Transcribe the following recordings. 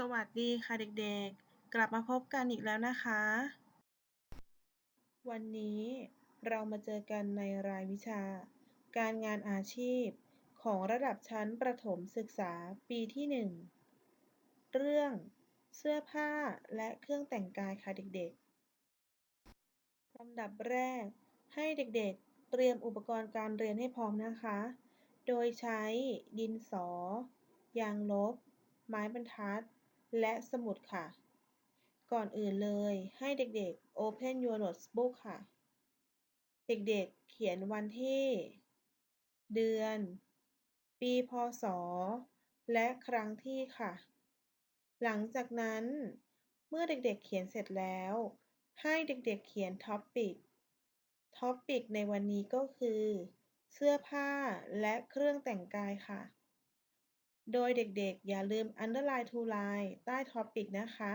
สวัสดีค่ะเด็กๆ กลับมาพบกันอีกแล้วนะคะ วันนี้เรามาเจอกันในรายวิชา การงานอาชีพของระดับชั้นประถมศึกษาปีที่ 1 เรื่องเสื้อผ้าและเครื่องแต่งกายค่ะเด็กๆลำดับแรก ให้เด็กๆ เตรียมอุปกรณ์การเรียนให้พร้อมนะคะ โดยใช้ดินสอ ยางลบไม้บรรทัด และสมุดค่ะ ก่อนอื่นเลยให้เด็กๆ Open your notebook ค่ะ เด็กๆ เขียนวันที่ เดือน ปีพ.ศ.และครั้งที่ค่ะ หลังจากนั้น เมื่อเด็กๆ เขียนเสร็จแล้ว ให้เด็กๆ เขียน Topic Topic ในวันนี้ก็คือ เสื้อผ้าและเครื่องแต่งกายค่ะ โดยเด็กๆ อย่าลืม underline to line ใต้ Topic นะคะ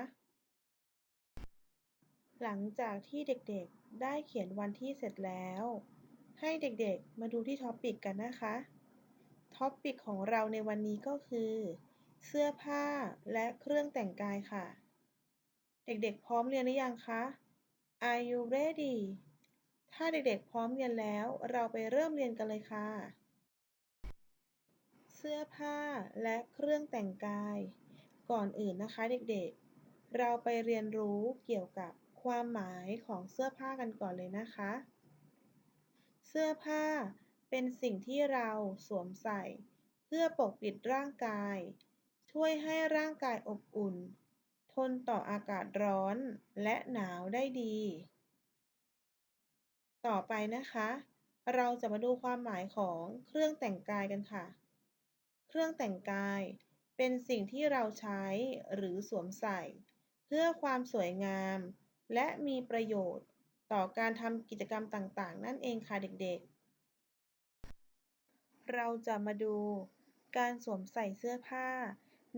หลังจากที่เด็กๆ ได้เขียนวันที่เสร็จแล้ว ให้เด็กๆ มาดูที่ Topic กันนะคะ Topic ของเราในวันนี้ก็คือ เสื้อผ้าและเครื่องแต่งกายค่ะ เด็กๆ พร้อมเรียนหรือยังคะ Are you ready ถ้าเด็กๆ พร้อมเรียนแล้ว เราไปเริ่มเรียนกันเลยค่ะ เสื้อผ้าและเครื่องแต่งกาย ก่อนอื่นนะคะเด็กๆ เราไปเรียนรู้เกี่ยวกับความหมายของเสื้อผ้ากันก่อนเลยนะคะ เสื้อผ้าเป็นสิ่งที่เราสวมใส่ เพื่อปกปิดร่างกาย ช่วยให้ร่างกายอบอุ่น ทนต่ออากาศร้อนและหนาวได้ดี ต่อไปนะคะ เราจะมาดูความหมายของเครื่องแต่งกายกันค่ะ เครื่องแต่งกาย เป็นสิ่งที่เราใช้หรือสวมใส่ เพื่อความสวยงาม และมีประโยชน์ต่อการทำกิจกรรมต่างๆ นั่นเองค่ะเด็กๆ เราจะมาดูการสวมใส่เสื้อผ้า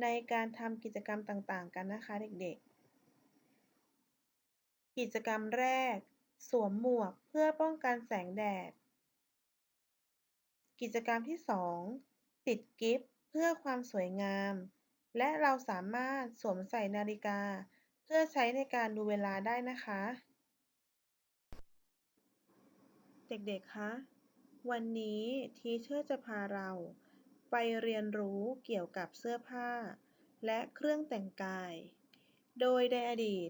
ในการทำกิจกรรมต่างๆ กันนะคะเด็กๆ กิจกรรมแรก สวมหมวกเพื่อป้องกันแสงแดด กิจกรรมที่ 2 ติดกิฟต์เพื่อความสวยงาม และเราสามารถสวมใส่นาฬิกา เพื่อใช้ในการดูเวลาได้นะคะ เด็กๆ คะ วันนี้ทีเชอร์จะพาเราไปเรียนรู้เกี่ยวกับเสื้อผ้า และเครื่องแต่งกาย โดยในอดีต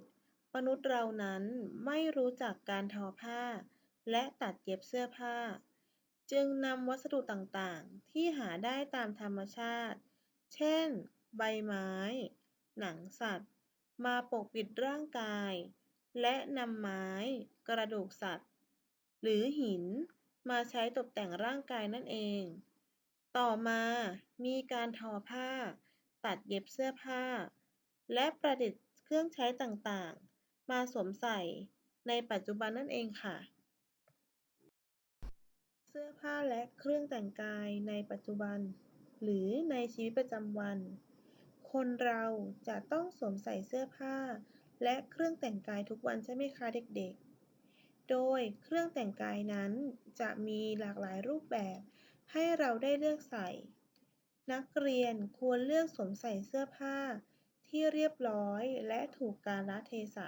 มนุษย์เรานั้นไม่รู้จักการทอผ้า และตัดเย็บเสื้อผ้า จึงนำวัสดุต่าง ๆ ที่หาได้ตามธรรมชาติ เช่น ใบไม้ หนังสัตว์ มาปกปิดร่างกาย และนำไม้ กระดูกสัตว์ หรือหินมาใช้ตกแต่งร่างกายนั่นเอง ต่อมามีการทอผ้า ตัดเย็บเสื้อผ้า และประดิษฐ์เครื่องใช้ต่าง ๆ มาสวมใส่ในปัจจุบันนั่นเองค่ะ เสื้อผ้าและเครื่องแต่งกายในปัจจุบัน หรือในชีวิตประจำวัน คนเราจะต้องสวมใส่เสื้อผ้า และเครื่องแต่งกายทุกวันใช่ไหมคะเด็กๆ โดยเครื่องแต่งกายนั้นจะมีหลากหลายรูปแบบให้เราได้เลือกใส่ นักเรียนควรเลือกสวมใส่เสื้อผ้า ที่เรียบร้อยและถูกกาลเทศะ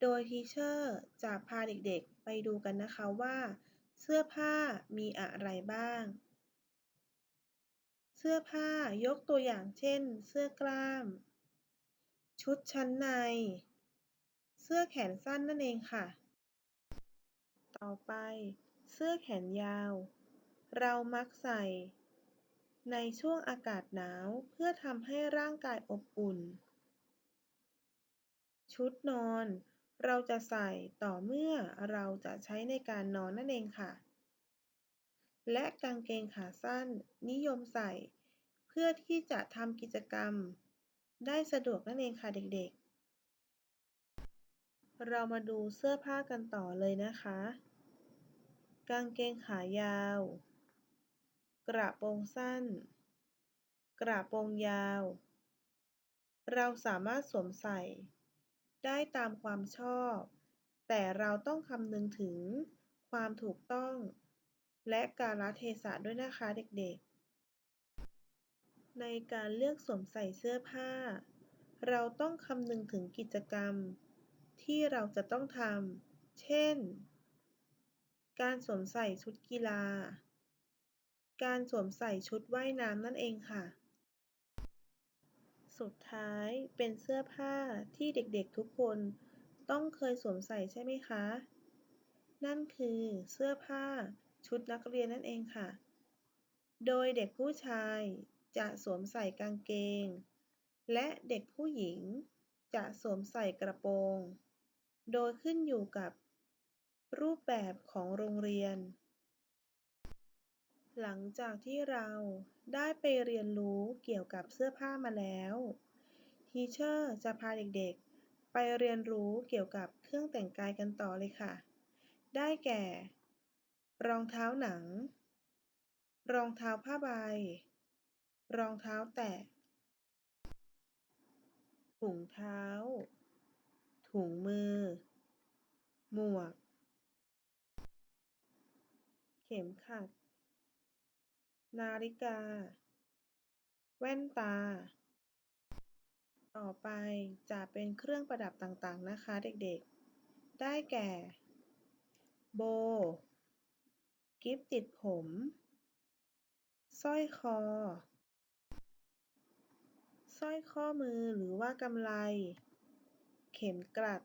โดยทีเชอร์จะพาเด็กๆไปดูกันนะคะว่า เสื้อผ้ามีอะไรบ้าง เสื้อผ้ายกตัวอย่างเช่น เสื้อกล้าม ชุดชั้นใน เสื้อแขนสั้นนั่นเองค่ะ ต่อไป เสื้อแขนยาว เรามักใส่ ในช่วงอากาศหนาวเพื่อทำให้ร่างกายอบอุ่น ชุดนอน เราจะใส่ต่อเมื่อเราจะใช้ในการนอนนั่นเองค่ะ และกางเกงขาสั้นนิยมใส่ เพื่อที่จะทำกิจกรรม ได้สะดวกนั่นเองค่ะเด็กๆ เรามาดูเสื้อผ้ากันต่อเลยนะคะ กางเกงขายาว กระโปรงสั้น กระโปรงยาว เราสามารถสวมใส่ ได้ตามความชอบ แต่เราต้องคำนึงถึงความถูกต้อง และกาลเทศะด้วยนะคะเด็กๆ ในการเลือกสวมใส่เสื้อผ้า เราต้องคำนึงถึงกิจกรรม ที่เราจะต้องทำ เช่น การสวมใส่ชุดกีฬา การสวมใส่ชุดว่ายน้ำนั่นเองค่ะ สุดท้ายเป็นเสื้อผ้าที่เด็กๆทุกคนต้องเคยสวมใส่ใช่ไหมคะ นั่นคือเสื้อผ้าชุดนักเรียนนั่นเองค่ะ โดยเด็กผู้ชายจะสวมใส่กางเกง และเด็กผู้หญิงจะสวมใส่กระโปรง โดยขึ้นอยู่กับรูปแบบของโรงเรียน หลังจากที่เรา ได้ไปเรียนรู้เกี่ยวกับเสื้อผ้ามาแล้วทีเชอร์จะพาเด็กๆ ไปเรียนรู้เกี่ยวกับเครื่องแต่งกายกันต่อเลยค่ะ ได้แก่ รองเท้าหนัง รองเท้าผ้าใบ รองเท้าแตะ ถุงเท้า ถุงมือ หมวก เข็มขัด นาฬิกา แว่นตา ต่อไปจะเป็นเครื่องประดับต่างๆนะคะเด็กๆ ได้แก่ โบ กิ๊บติดผม สร้อยคอ สร้อยข้อมือหรือว่ากำไล เข็มกลัด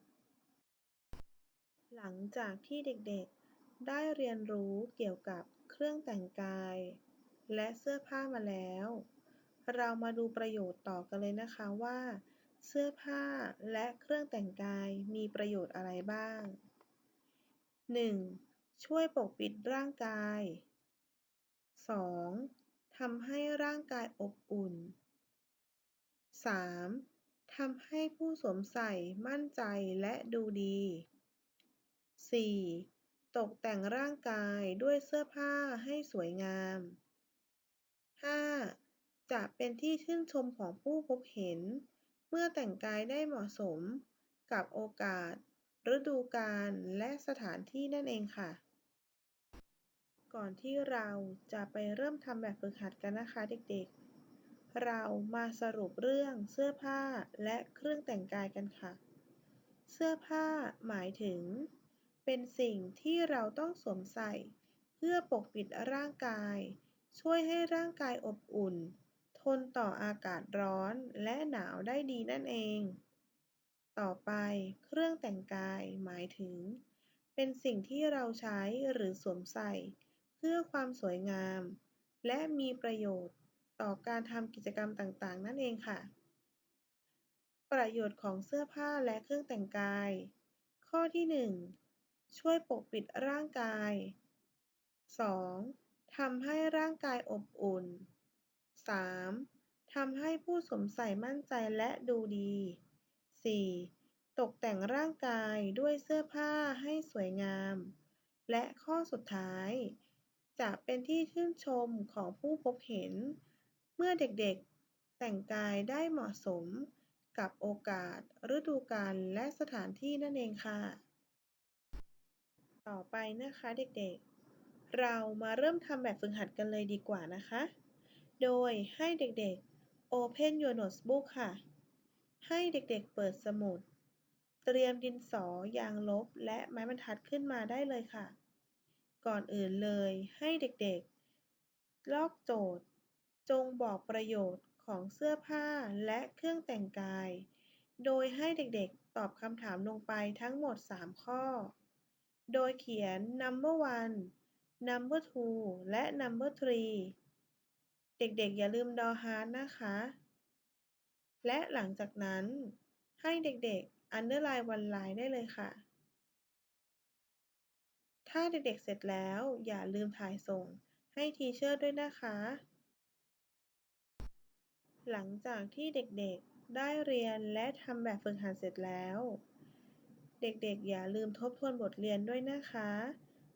หลังจากที่เด็กๆ ได้เรียนรู้เกี่ยวกับเครื่องแต่งกาย และเสื้อผ้ามาแล้ว เรามาดูประโยชน์ต่อกันเลยนะคะว่า เสื้อผ้าและเครื่องแต่งกายมีประโยชน์อะไรบ้าง 1. ช่วยปกปิดร่างกาย 2. ทำให้ร่างกายอบอุ่น 3. ทำให้ผู้สวมใส่มั่นใจและดูดี 4. ตกแต่งร่างกายด้วยเสื้อผ้าให้สวยงาม 5. จะเป็นที่ชื่นชมของผู้พบเห็น เมื่อแต่งกายได้เหมาะสมกับโอกาส ฤดูกาลและสถานที่นั่นเองค่ะ ก่อนที่เราจะไปเริ่มทำแบบฝึกหัดกันนะคะเด็กๆ เรามาสรุปเรื่องเสื้อผ้าและเครื่องแต่งกายกันค่ะ เสื้อผ้าหมายถึง เป็นสิ่งที่เราต้องสวมใส่ เพื่อปกปิดร่างกาย ช่วยให้ร่างกายอบอุ่น ทนต่ออากาศร้อนและหนาวได้ดีนั่นเอง ต่อไป เครื่องแต่งกายหมายถึง เป็นสิ่งที่เราใช้หรือสวมใส่ เพื่อความสวยงาม และมีประโยชน์ต่อการทำกิจกรรมต่างๆ นั่นเองค่ะ ประโยชน์ของเสื้อผ้าและเครื่องแต่งกาย ข้อที่ 1 ช่วยปกปิดร่างกาย 2. ทำให้ร่างกายอบอุ่น 3. ทำให้ผู้สวมใส่มั่นใจและดูดี 4. ตกแต่งร่างกายด้วยเสื้อผ้าให้สวยงาม และข้อสุดท้าย จะเป็นที่ชื่นชมของผู้พบเห็น เมื่อเด็กๆแต่งกายได้เหมาะสมกับโอกาส ฤดูกาลและสถานที่นั่นเองค่ะ ต่อไปนะคะเด็กๆ เรามาเริ่มทำแบบฝึกหัดกันเลยดีกว่านะคะ โดยให้เด็กๆ Open your notebook ค่ะ ให้เด็กๆ เปิดสมุด เตรียมดินสอ ยางลบ และไม้บรรทัดขึ้นมาได้เลยค่ะ ก่อนอื่นเลยให้เด็กๆ ลอกโจทย์ จงบอกประโยชน์ของเสื้อผ้าและเครื่องแต่งกาย โดยให้เด็กๆ ตอบคำถามลงไปทั้งหมด 3 ข้อ โดยเขียน number one number two และ number three เด็กๆ อย่าลืมดอฮาร์ดนะคะ และหลังจากนั้นให้เด็กๆ underline one line ได้เลยค่ะ ถ้าเด็กๆเสร็จแล้วอย่าลืมถ่ายส่งให้ทีเชอร์ด้วยนะคะ หลังจากที่เด็กๆได้เรียนและทำแบบฝึกหัดเสร็จแล้ว เด็กๆ อย่าลืมทบทวนบทเรียนด้วยนะคะ